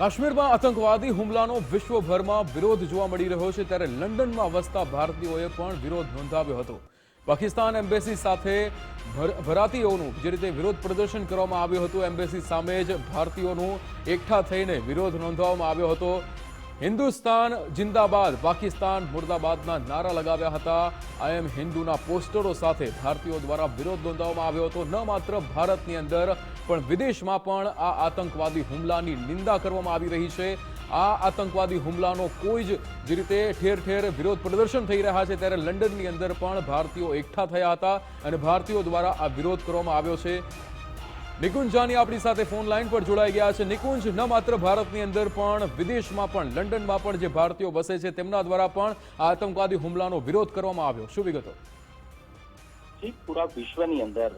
કાશ્મીરમાં આતંકવાદી હુમલાનો વિશ્વભરમાં વિરોધ જોવા મળી રહ્યો છે ત્યારે લંડનમાં વસતા ભારતીયોએ પણ વિરોધ નોંધાવ્યો હતો. પાકિસ્તાન એમ્બેસી સાથે ભર- ભરાતીઓનું જે રીતે વિરોધ પ્રદર્શન કરવામાં આવ્યું હતું, એમ્બેસી સામે જ ભારતીયોનું એકઠા થઈને વિરોધ નોંધવામાં આવ્યો હતો. હિન્દુસ્તાન જિંદાબાદ, પાકિસ્તાન મુર્દાબાદના નારા લગાવ્યા હતા. આઈ એમ હિન્દુના પોસ્ટરો સાથે ભારતીયો દ્વારા વિરોધ નોંધાવવામાં આવ્યો હતો. ન માત્ર ભારતની અંદર, પણ વિદેશમાં પણ આ આતંકવાદી હુમલાની નિંદા કરવામાં આવી રહી છે. આ આતંકવાદી હુમલાનો કોઈ જ જે રીતે ઠેર ઠેર વિરોધ પ્રદર્શન થઈ રહ્યા છે, ત્યારે લંડનની અંદર પણ ભારતીયો એકઠા થયા હતા અને ભારતીયો દ્વારા આ વિરોધ કરવામાં આવ્યો છે. નિકુંજ જાની આપણી સાથે ફોન લાઈન પર જોડાઈ ગયા છે. નિકુંજ, ન માત્ર ભારતની અંદર પણ વિદેશમાં પણ, લંડનમાં પણ જે ભારતીયો વસે છે, તેમના દ્વારા પણ આતંકવાદી હુમલાનો વિરોધ કરવામાં આવ્યો. શું વિગતો? પૂરા વિશ્વની અંદર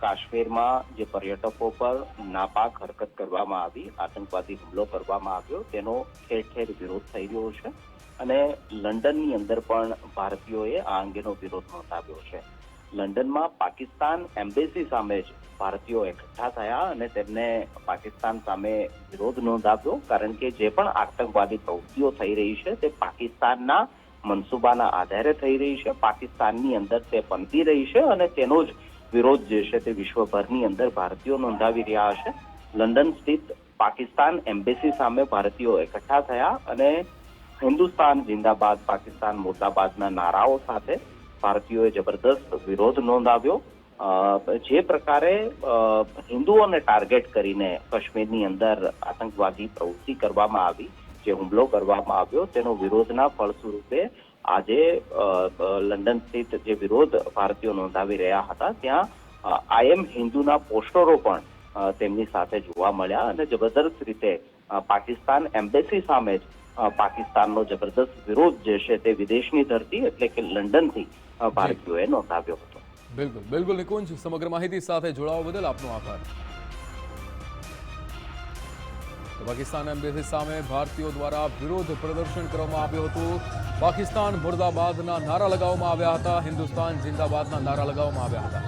કાશ્મીરમાં જે પર્યટકો પર નાપાક હરકત કરવામાં આવી, આતંકવાદી હુમલો કરવામાં આવ્યો, તેનો ઠેર ઠેર વિરોધ થઈ રહ્યો છે. અને લંડનની અંદર પણ ભારતીયોએ આ અંગેનો વિરોધ નોંધાવ્યો છે. લંડનમાં પાકિસ્તાન એમ્બેસી સામે જ ભારતીયો એકઠા થયા અને તેમને પાકિસ્તાન સામે વિરોધ નોંધાવ્યો, કારણ કે જે પણ આતંકવાદી પ્રવૃત્તિઓ થઈ રહી છે તે પાકિસ્તાનના મનસુબાના આધારે થઈ રહી છે. પાકિસ્તાનની અંદર તે પનપી રહી છે અને તેનો જ વિરોધ જે છે તે વિશ્વભરની અંદર ભારતીયો નોંધાવી રહ્યા છે. લંડન સ્થિત પાકિસ્તાન એમ્બેસી સામે ભારતીયો એકઠા થયા અને હિન્દુસ્તાન, જિંદાબાદ, પાકિસ્તાન મોટાબાદના નારાઓ સાથે ભારતીયોએ જબરદસ્ત વિરોધ નોંધાવ્યો. જે પ્રકારે હિન્દુઓને ટાર્ગેટ કરીને કાશ્મીરની અંદર આતંકવાદી પ્રવૃત્તિ કરવામાં આવી, જે હુમલો કરવામાં આવ્યો, તેનો વિરોધના ફળ સ્વરૂપે આજે લંડન સ્થિત જે વિરોધ ભારતીયો નોંધાવી રહ્યા હતા, ત્યાં આઈ એમ હિન્દુના પોસ્ટરો પણ તેમની સાથે જોવા મળ્યા અને જબરદસ્ત રીતે પાકિસ્તાન એમ્બેસી સામે જ પાકિસ્તાનનો જબરદસ્ત વિરોધ જે છે તે વિદેશની ધરતી એટલે કે લંડનથી અ, ભારતીયોએ નોંધાવ્યો હતો. બિલકુલ બિલકુલ નિકુંજ સમગ્ર માહિતી સાથે જોડાવા બદલ આપનો આભાર. પાકિસ્તાન એમ્બેસી સામે ભારતીયો દ્વારા વિરોધ પ્રદર્શન કરવામાં આવ્યું હતું. પાકિસ્તાન મુર્દાબાદના નારા લગાવવામાં આવ્યા હતા. હિન્દુસ્તાન જિંદાબાદના નારા લગાવવામાં આવ્યા હતા.